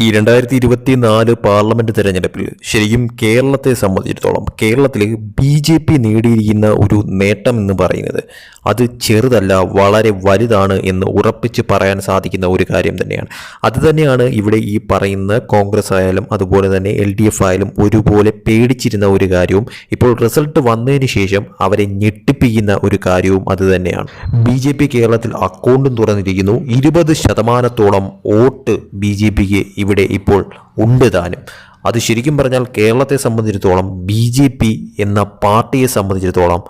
ഈ രണ്ടായിരത്തി ഇരുപത്തി നാല് പാർലമെന്റ് തെരഞ്ഞെടുപ്പിൽ ശരിക്കും കേരളത്തെ സംബന്ധിച്ചിടത്തോളം കേരളത്തിൽ ബി ജെ പി നേടിയിരിക്കുന്ന ഒരു നേട്ടം എന്ന് പറയുന്നത് അത് ചെറുതല്ല വളരെ വലുതാണ് എന്ന് ഉറപ്പിച്ച് പറയാൻ സാധിക്കുന്ന ഒരു കാര്യം തന്നെയാണ്. അത് തന്നെയാണ് ഇവിടെ ഈ പറയുന്ന കോൺഗ്രസ് ആയാലും അതുപോലെ തന്നെ എൽ ഡി എഫ് ആയാലും ഒരുപോലെ പേടിച്ചിരുന്ന ഒരു കാര്യവും. ഇപ്പോൾ റിസൾട്ട് വന്നതിന് ശേഷം അവരെ ഞെട്ടിപ്പിക്കുന്ന ഒരു കാര്യവും അത് തന്നെയാണ്. ബി ജെ പി കേരളത്തിൽ അക്കൗണ്ടും തുറന്നിരിക്കുന്നു. ഇരുപത് ശതമാനത്തോളം വോട്ട് ബി ജെ പിക്ക് ഇവിടെ ഇപ്പോൾ ഉണ്ട് താനും. അത് ശരിക്കും പറഞ്ഞാൽ കേരളത്തെ സംബന്ധിച്ചിടത്തോളം ബി ജെ പി എന്ന പാർട്ടിയെ സംബന്ധിച്ചിടത്തോളം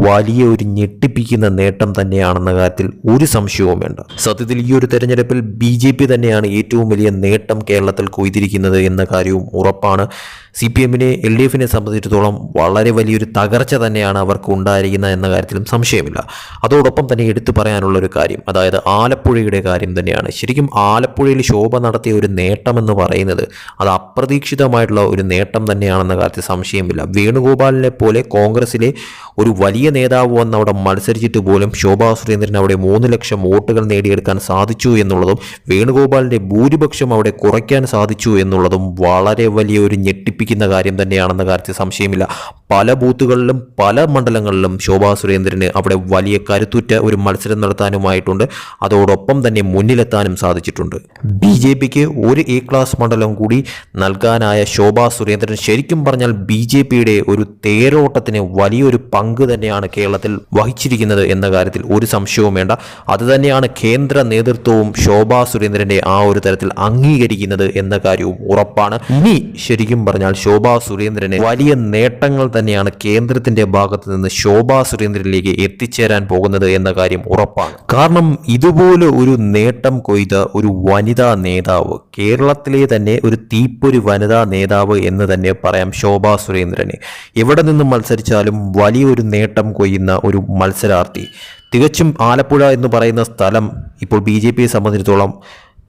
വലിയ ഒരു ഞെട്ടിപ്പിക്കുന്ന നേട്ടം തന്നെയാണെന്ന കാര്യത്തിൽ ഒരു സംശയവും വേണ്ട. സത്യത്തിൽ ഈ ഒരു തെരഞ്ഞെടുപ്പിൽ ബി ജെ പി തന്നെയാണ് ഏറ്റവും വലിയ നേട്ടം കേരളത്തിൽ കൊയ്തിരിക്കുന്നത് എന്ന കാര്യവും ഉറപ്പാണ്. സി പി എമ്മിനെ എൽ ഡി എഫിനെ സംബന്ധിച്ചിടത്തോളം വളരെ വലിയൊരു തകർച്ച തന്നെയാണ് അവർക്ക് ഉണ്ടായിരിക്കുന്നത് എന്ന കാര്യത്തിലും സംശയമില്ല. അതോടൊപ്പം തന്നെ എടുത്തു പറയാനുള്ള ഒരു കാര്യം അതായത് ആലപ്പുഴയുടെ കാര്യം തന്നെയാണ്. ശരിക്കും ആലപ്പുഴയിൽ ശോഭ നടത്തിയ ഒരു നേട്ടമെന്ന് പറയുന്നത് അത് അപ്രതീക്ഷിതമായിട്ടുള്ള ഒരു നേട്ടം തന്നെയാണെന്ന കാര്യത്തിൽ സംശയമില്ല. വേണുഗോപാലിനെ പോലെ കോൺഗ്രസിലെ ഒരു വലിയ നേതാവ് വന്ന് അവിടെ മത്സരിച്ചിട്ട് പോലും ശോഭാ സുരേന്ദ്രൻ അവിടെ മൂന്ന് ലക്ഷം വോട്ടുകൾ നേടിയെടുക്കാൻ സാധിച്ചു എന്നുള്ളതും വേണുഗോപാലിന്റെ ഭൂരിപക്ഷം അവിടെ കുറയ്ക്കാൻ സാധിച്ചു എന്നുള്ളതും വളരെ വലിയ ഒരു ഞെട്ടിപ്പിക്കുന്ന കാര്യം തന്നെയാണെന്ന കാര്യത്തിൽ സംശയമില്ല. പല ബൂത്തുകളിലും പല മണ്ഡലങ്ങളിലും ശോഭാ സുരേന്ദ്രന് അവിടെ വലിയ കരുത്തുറ്റ ഒരു മത്സരം നടത്താനുമായിട്ടുണ്ട്. അതോടൊപ്പം തന്നെ മുന്നിലെത്താനും സാധിച്ചിട്ടുണ്ട്. ബി ജെ പിക്ക് ഒരു എ ക്ലാസ് മണ്ഡലം കൂടി നൽകാനായ ശോഭാ സുരേന്ദ്രൻ ശരിക്കും പറഞ്ഞാൽ ബി ജെ പിയുടെ ഒരു തേരോട്ടത്തിന് വലിയൊരു പങ്ക് തന്നെയാണ് കേരളത്തിൽ വഹിച്ചിരിക്കുന്നത് എന്ന കാര്യത്തിൽ ഒരു സംശയവും വേണ്ട. അതുതന്നെയാണ് കേന്ദ്ര നേതൃത്വവും ശോഭാ സുരേന്ദ്രന്റെ ആ ഒരു തരത്തിൽ അംഗീകരിക്കുന്നത് എന്ന കാര്യവും ഉറപ്പാണ്. ഇനി ശരിക്കും പറഞ്ഞാൽ ശോഭാ സുരേന്ദ്രന് വലിയ നേട്ടങ്ങൾ തന്നെയാണ് കേന്ദ്രത്തിന്റെ ഭാഗത്ത് നിന്ന് ശോഭാ സുരേന്ദ്രനിലേക്ക് എത്തിച്ചേരാൻ പോകുന്നത് എന്ന കാര്യം ഉറപ്പാണ്. കാരണം ഇതുപോലെ ഒരു നേട്ടം കൊയ്ത ഒരു വനിതാ നേതാവ് കേരളത്തിലെ തന്നെ ഒരു തീപ്പൊരു വനിതാ നേതാവ് എന്ന് തന്നെ പറയാം ശോഭാ സുരേന്ദ്രന്. എവിടെ നിന്നും മത്സരിച്ചാലും വലിയൊരു നേട്ടം കൊയ്യുന്ന ഒരു മത്സരാർത്ഥി. തികച്ചും ആലപ്പുഴ എന്ന് പറയുന്ന സ്ഥലം ഇപ്പോൾ ബി ജെ പിയെ സംബന്ധിച്ചിടത്തോളം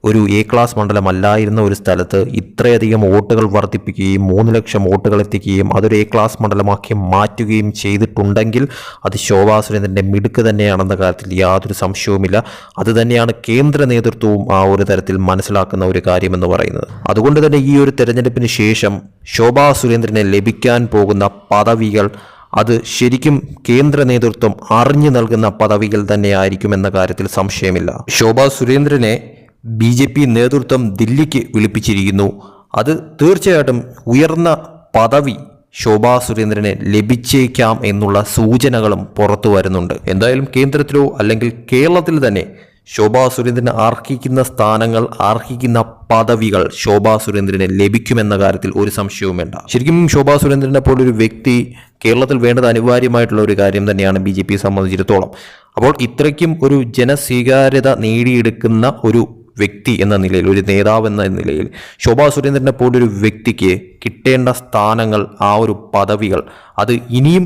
ഒരു എ ക്ലാസ് മണ്ഡലമല്ലായിരുന്ന ഒരു സ്ഥലത്ത് ഇത്രയധികം വോട്ടുകൾ വർദ്ധിപ്പിക്കുകയും മൂന്ന് ലക്ഷം വോട്ടുകൾ എത്തിക്കുകയും അതൊരു എ ക്ലാസ് മണ്ഡലമാക്കി മാറ്റുകയും ചെയ്തിട്ടുണ്ടെങ്കിൽ അത് ശോഭാ സുരേന്ദ്രന്റെ മിടുക്ക് തന്നെയാണെന്ന കാര്യത്തിൽ യാതൊരു സംശയവുമില്ല. അത് തന്നെയാണ് കേന്ദ്ര നേതൃത്വവും ആ ഒരു തരത്തിൽ മനസ്സിലാക്കുന്ന ഒരു കാര്യമെന്ന് പറയുന്നത്. അതുകൊണ്ട് തന്നെ ഈ ഒരു തെരഞ്ഞെടുപ്പിന് ശേഷം ശോഭാ സുരേന്ദ്രനെ ലഭിക്കാൻ പോകുന്ന പദവികൾ അത് ശരിക്കും കേന്ദ്ര നേതൃത്വം അറിഞ്ഞു നൽകുന്ന പദവികൾ തന്നെയായിരിക്കുമെന്ന കാര്യത്തിൽ സംശയമില്ല. ശോഭാ സുരേന്ദ്രനെ ബി ജെ പി നേതൃത്വം ദില്ലിക്ക് വിളിപ്പിച്ചിരിക്കുന്നു. അത് തീർച്ചയായിട്ടും ഉയർന്ന പദവി ശോഭാ സുരേന്ദ്രനെ ലഭിച്ചേക്കാം എന്നുള്ള സൂചനകളും പുറത്തു വരുന്നുണ്ട്. എന്തായാലും കേന്ദ്രത്തിലോ അല്ലെങ്കിൽ കേരളത്തിൽ തന്നെ ശോഭാ സുരേന്ദ്രന് ആർഹിക്കുന്ന സ്ഥാനങ്ങൾ ആർഹിക്കുന്ന പദവികൾ ശോഭാ സുരേന്ദ്രന് ലഭിക്കുമെന്ന കാര്യത്തിൽ ഒരു സംശയവും വേണ്ട. ശരിക്കും ശോഭാ സുരേന്ദ്രനെ പോലൊരു വ്യക്തി കേരളത്തിൽ വേണ്ടത് അനിവാര്യമായിട്ടുള്ള ഒരു കാര്യം തന്നെയാണ് ബി ജെ പിയെ സംബന്ധിച്ചിടത്തോളം. അപ്പോൾ ഇത്രയ്ക്കും ഒരു ജനസ്വീകാര്യത നേടിയെടുക്കുന്ന ഒരു വ്യക്തി എന്ന നിലയിൽ ഒരു നേതാവ് എന്ന നിലയിൽ ശോഭാ സുരേന്ദ്രനെ പോലൊരു വ്യക്തിക്ക് കിട്ടേണ്ട സ്ഥാനങ്ങൾ ആ ഒരു പദവികൾ അത് ഇനിയും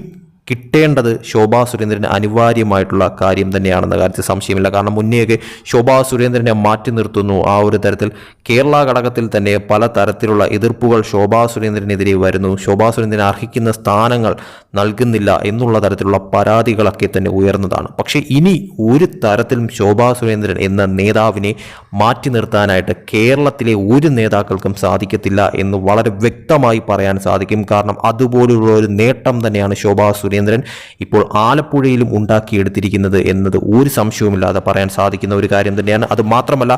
കിട്ടേണ്ടത് ശോഭാ സുരേന്ദ്രന് അനിവാര്യമായിട്ടുള്ള കാര്യം തന്നെയാണെന്ന കാര്യത്തിൽ സംശയമില്ല. കാരണം മുന്നേയൊക്കെ ശോഭാ സുരേന്ദ്രനെ മാറ്റി നിർത്തുന്നു. ആ ഒരു തരത്തിൽ കേരള ഘടകത്തിൽ തന്നെ പല തരത്തിലുള്ള എതിർപ്പുകൾ ശോഭാ സുരേന്ദ്രനെതിരെ വരുന്നു. ശോഭാ സുരേന്ദ്രൻ അർഹിക്കുന്ന സ്ഥാനങ്ങൾ നൽകുന്നില്ല എന്നുള്ള തരത്തിലുള്ള പരാതികളൊക്കെ തന്നെ ഉയർന്നതാണ്. പക്ഷേ ഇനി ഒരു തരത്തിലും ശോഭാ സുരേന്ദ്രൻ എന്ന നേതാവിനെ മാറ്റി നിർത്താനായിട്ട് കേരളത്തിലെ ഒരു നേതാക്കൾക്കും സാധിക്കത്തില്ല എന്ന് വളരെ വ്യക്തമായി പറയാൻ സാധിക്കും. കാരണം അതുപോലുള്ള ഒരു നേട്ടം തന്നെയാണ് ശോഭാ സുരേന്ദ്രൻ ഇപ്പോൾ ആലപ്പുഴയിലും ഉണ്ടാക്കിയെടുത്തിരിക്കുന്നത് എന്നത് ഒരു സംശയവുമില്ലാതെ പറയാൻ സാധിക്കുന്ന ഒരു കാര്യം തന്നെയാണ്. അത് മാത്രമല്ല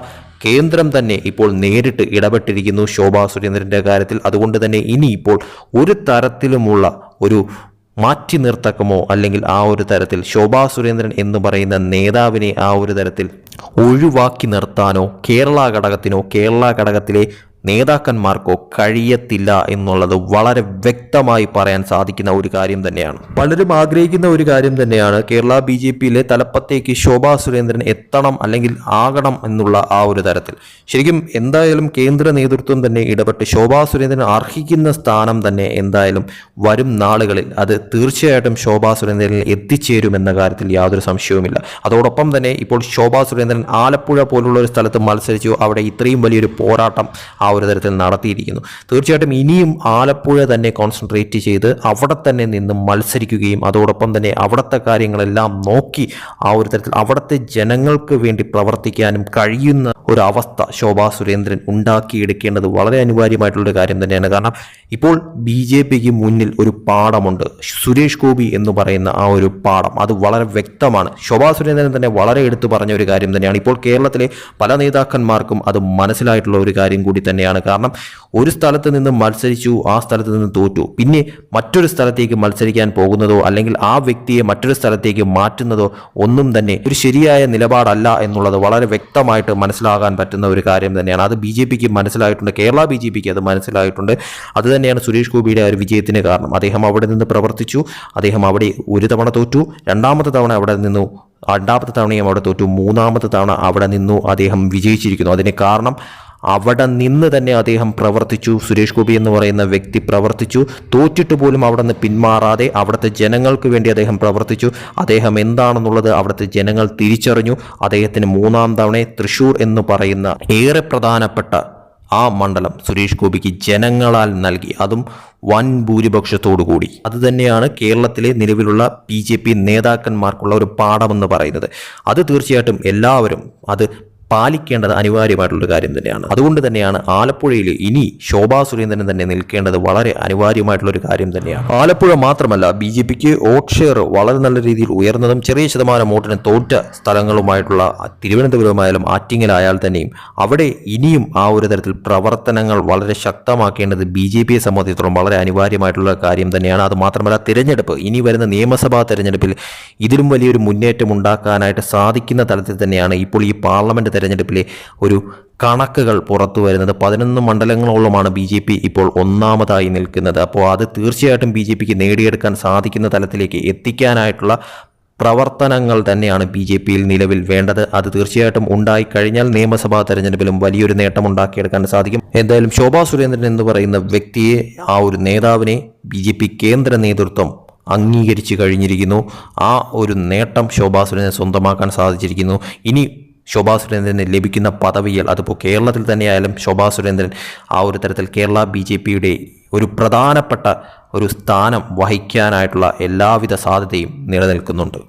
കേന്ദ്രം തന്നെ ഇപ്പോൾ നേരിട്ട് ഇടപെട്ടിരിക്കുന്നു ശോഭാ സുരേന്ദ്രന്റെ കാര്യത്തിൽ. അതുകൊണ്ട് തന്നെ ഇനിയിപ്പോൾ ഒരു തരത്തിലുമുള്ള ഒരു മാറ്റി നിർത്തക്കമോ അല്ലെങ്കിൽ ആ ഒരു തരത്തിൽ ശോഭാ സുരേന്ദ്രൻ എന്ന് പറയുന്ന നേതാവിനെ ആ ഒരു തരത്തിൽ ഒഴിവാക്കി നിർത്താനോ കേരള ഘടകത്തിനോ കേരള ഘടകത്തിലെ നേതാക്കന്മാർക്കോ കഴിയത്തില്ല എന്നുള്ളത് വളരെ വ്യക്തമായി പറയാൻ സാധിക്കുന്ന ഒരു കാര്യം തന്നെയാണ്. പലരും ആഗ്രഹിക്കുന്ന ഒരു കാര്യം തന്നെയാണ് കേരള ബി ജെ പിയിലെ തലപ്പത്തേക്ക് ശോഭാ സുരേന്ദ്രൻ എത്തണം അല്ലെങ്കിൽ ആകണം എന്നുള്ള ആ ഒരു തരത്തിൽ. ശരിക്കും എന്തായാലും കേന്ദ്ര നേതൃത്വം തന്നെ ഇടപെട്ട് ശോഭാ സുരേന്ദ്രൻ അർഹിക്കുന്ന സ്ഥാനം തന്നെ എന്തായാലും വരും നാളുകളിൽ അത് തീർച്ചയായിട്ടും ശോഭാ സുരേന്ദ്രനിൽ എത്തിച്ചേരുമെന്ന കാര്യത്തിൽ യാതൊരു സംശയവുമില്ല. അതോടൊപ്പം തന്നെ ഇപ്പോൾ ശോഭാ സുരേന്ദ്രൻ ആലപ്പുഴ പോലുള്ള ഒരു സ്ഥലത്ത് മത്സരിച്ചു. അവിടെ ഇത്രയും വലിയൊരു പോരാട്ടം ഒരു തരത്തിൽ നടത്തിയിരിക്കുന്നു. തീർച്ചയായിട്ടും ഇനിയും ആലപ്പുഴ തന്നെ കോൺസെൻട്രേറ്റ് ചെയ്ത് അവിടെ തന്നെ നിന്ന് മത്സരിക്കുകയും അതോടൊപ്പം തന്നെ അവിടുത്തെ കാര്യങ്ങളെല്ലാം നോക്കി ആ ഒരു തരത്തിൽ അവിടുത്തെ ജനങ്ങൾക്ക് വേണ്ടി പ്രവർത്തിക്കാനും കഴിയുന്ന ഒരു അവസ്ഥ ശോഭാ സുരേന്ദ്രൻ ഉണ്ടാക്കിയെടുക്കേണ്ടത് വളരെ അനിവാര്യമായിട്ടുള്ളൊരു കാര്യം തന്നെയാണ്. കാരണം ഇപ്പോൾ ബി ജെ പിക്ക് മുന്നിൽ ഒരു പാഠമുണ്ട്. സുരേഷ് ഗോപി എന്ന് പറയുന്ന ആ ഒരു പാഠം. അത് വളരെ വ്യക്തമാണ്. ശോഭാ സുരേന്ദ്രൻ തന്നെ വളരെ എടുത്തു പറഞ്ഞ ഒരു കാര്യം തന്നെയാണ്. ഇപ്പോൾ കേരളത്തിലെ പല നേതാക്കന്മാർക്കും അത് മനസ്സിലായിട്ടുള്ള ഒരു കാര്യം കൂടി തന്നെയാണ്. കാരണം ഒരു സ്ഥലത്ത് നിന്ന് മത്സരിച്ചു ആ സ്ഥലത്ത് നിന്ന് തോറ്റു. പിന്നെ മറ്റൊരു സ്ഥലത്തേക്ക് മത്സരിക്കാൻ പോകുന്നതോ അല്ലെങ്കിൽ ആ വ്യക്തിയെ മറ്റൊരു സ്ഥലത്തേക്ക് മാറ്റുന്നതോ ഒന്നും തന്നെ ഒരു ശരിയായ നിലപാടല്ല എന്നുള്ളത് വളരെ വ്യക്തമായിട്ട് മനസ്സിലാകാൻ പറ്റുന്ന ഒരു കാര്യം തന്നെയാണ്. അത് ബി ജെ പിക്ക് മനസ്സിലായിട്ടുണ്ട്. കേരള ബി ജെ പിക്ക് അത് മനസ്സിലായിട്ടുണ്ട്. അത് തന്നെയാണ് സുരേഷ് ഗോപിയുടെ ഒരു വിജയത്തിന് കാരണം. അദ്ദേഹം അവിടെ നിന്ന് പ്രവർത്തിച്ചു. അദ്ദേഹം അവിടെ ഒരു തവണ തോറ്റു. രണ്ടാമത്തെ തവണ അവിടെ നിന്നു. രണ്ടാമത്തെ തവണയും അവിടെ തോറ്റു. മൂന്നാമത്തെ തവണ അവിടെ നിന്നു. അദ്ദേഹം വിജയിച്ചിരിക്കുന്നു. അതിന് കാരണം അവിടെ നിന്ന് തന്നെ അദ്ദേഹം പ്രവർത്തിച്ചു. സുരേഷ് ഗോപി എന്ന് പറയുന്ന വ്യക്തി പ്രവർത്തിച്ചു. തോറ്റിട്ട് പോലും അവിടെ നിന്ന് പിന്മാറാതെ അവിടുത്തെ ജനങ്ങൾക്ക് വേണ്ടി അദ്ദേഹം പ്രവർത്തിച്ചു. അദ്ദേഹം എന്താണെന്നുള്ളത് അവിടുത്തെ ജനങ്ങൾ തിരിച്ചറിഞ്ഞു. അദ്ദേഹത്തിന് മൂന്നാം തവണ തൃശൂർ എന്ന് പറയുന്ന ഏറെ പ്രധാനപ്പെട്ട ആ മണ്ഡലം സുരേഷ് ഗോപിക്ക് ജനങ്ങളാൽ നൽകി. അതും വൻ ഭൂരിപക്ഷത്തോടു കൂടി. അതുതന്നെയാണ് കേരളത്തിലെ നിലവിലുള്ള ബി ജെ പി നേതാക്കന്മാർക്കുള്ള ഒരു പാഠമെന്ന് പറയുന്നത്. അത് തീർച്ചയായിട്ടും എല്ലാവരും അത് പാലിക്കേണ്ടത് അനിവാര്യമായിട്ടുള്ള കാര്യം തന്നെയാണ്. അതുകൊണ്ട് തന്നെയാണ് ആലപ്പുഴയിൽ ഇനി ശോഭാ സുരേന്ദ്രൻ തന്നെ നിൽക്കേണ്ടത് വളരെ അനിവാര്യമായിട്ടുള്ള ഒരു കാര്യം തന്നെയാണ്. ആലപ്പുഴ മാത്രമല്ല ബി ജെ പിക്ക് വോട്ട് ഷെയർ വളരെ നല്ല രീതിയിൽ ഉയർന്നതും ചെറിയ ശതമാനം വോട്ടിന് തോറ്റ സ്ഥലങ്ങളുമായിട്ടുള്ള തിരുവനന്തപുരമായാലും ആറ്റിങ്ങലായാൽ തന്നെയും അവിടെ ഇനിയും ആ ഒരു തരത്തിൽ പ്രവർത്തനങ്ങൾ വളരെ ശക്തമാക്കേണ്ടത് ബി ജെ പിയെ സംബന്ധിച്ചിടത്തോളം വളരെ അനിവാര്യമായിട്ടുള്ള കാര്യം തന്നെയാണ്. അത് മാത്രമല്ല തിരഞ്ഞെടുപ്പ് ഇനി വരുന്ന നിയമസഭാ തെരഞ്ഞെടുപ്പിൽ ഇതിലും വലിയൊരു മുന്നേറ്റം ഉണ്ടാക്കാനായിട്ട് സാധിക്കുന്ന തലത്തിൽ തന്നെയാണ് ഇപ്പോൾ ഈ പാർലമെന്റ് തെരഞ്ഞെടുപ്പിലെ ഒരു കണക്കുകൾ പുറത്തു വരുന്നത്. പതിനൊന്ന് മണ്ഡലങ്ങളോളമാണ് ബി ജെ പി ഇപ്പോൾ ഒന്നാമതായി നിൽക്കുന്നത്. അപ്പോൾ അത് തീർച്ചയായിട്ടും ബി ജെ പിക്ക് നേടിയെടുക്കാൻ സാധിക്കുന്ന തലത്തിലേക്ക് എത്തിക്കാനായിട്ടുള്ള പ്രവർത്തനങ്ങൾ തന്നെയാണ് ബി ജെ പിയിൽ നിലവിൽ വേണ്ടത്. അത് തീർച്ചയായിട്ടും ഉണ്ടായി കഴിഞ്ഞാൽ നിയമസഭാ തെരഞ്ഞെടുപ്പിലും വലിയൊരു നേട്ടം ഉണ്ടാക്കിയെടുക്കാൻ സാധിക്കും. എന്തായാലും ശോഭാ സുരേന്ദ്രൻ എന്ന് പറയുന്ന വ്യക്തിയെ ആ ഒരു നേതാവിനെ ബി ജെ പി കേന്ദ്ര നേതൃത്വം അംഗീകരിച്ചു കഴിഞ്ഞിരിക്കുന്നു. ആ ഒരു നേട്ടം ശോഭാ സുരേന്ദ്രൻ സ്വന്തമാക്കാൻ സാധിച്ചിരിക്കുന്നു. ഇനി ശോഭാ സുരേന്ദ്രന് ലഭിക്കുന്ന പദവികൾ അതിപ്പോൾ കേരളത്തിൽ തന്നെയായാലും ശോഭാ സുരേന്ദ്രൻ ആ ഒരു തരത്തിൽ കേരള ബി ജെ പിയുടെ ഒരു പ്രധാനപ്പെട്ട ഒരു സ്ഥാനം വഹിക്കാനായിട്ടുള്ള എല്ലാവിധ സാധ്യതയും നിലനിൽക്കുന്നുണ്ട്.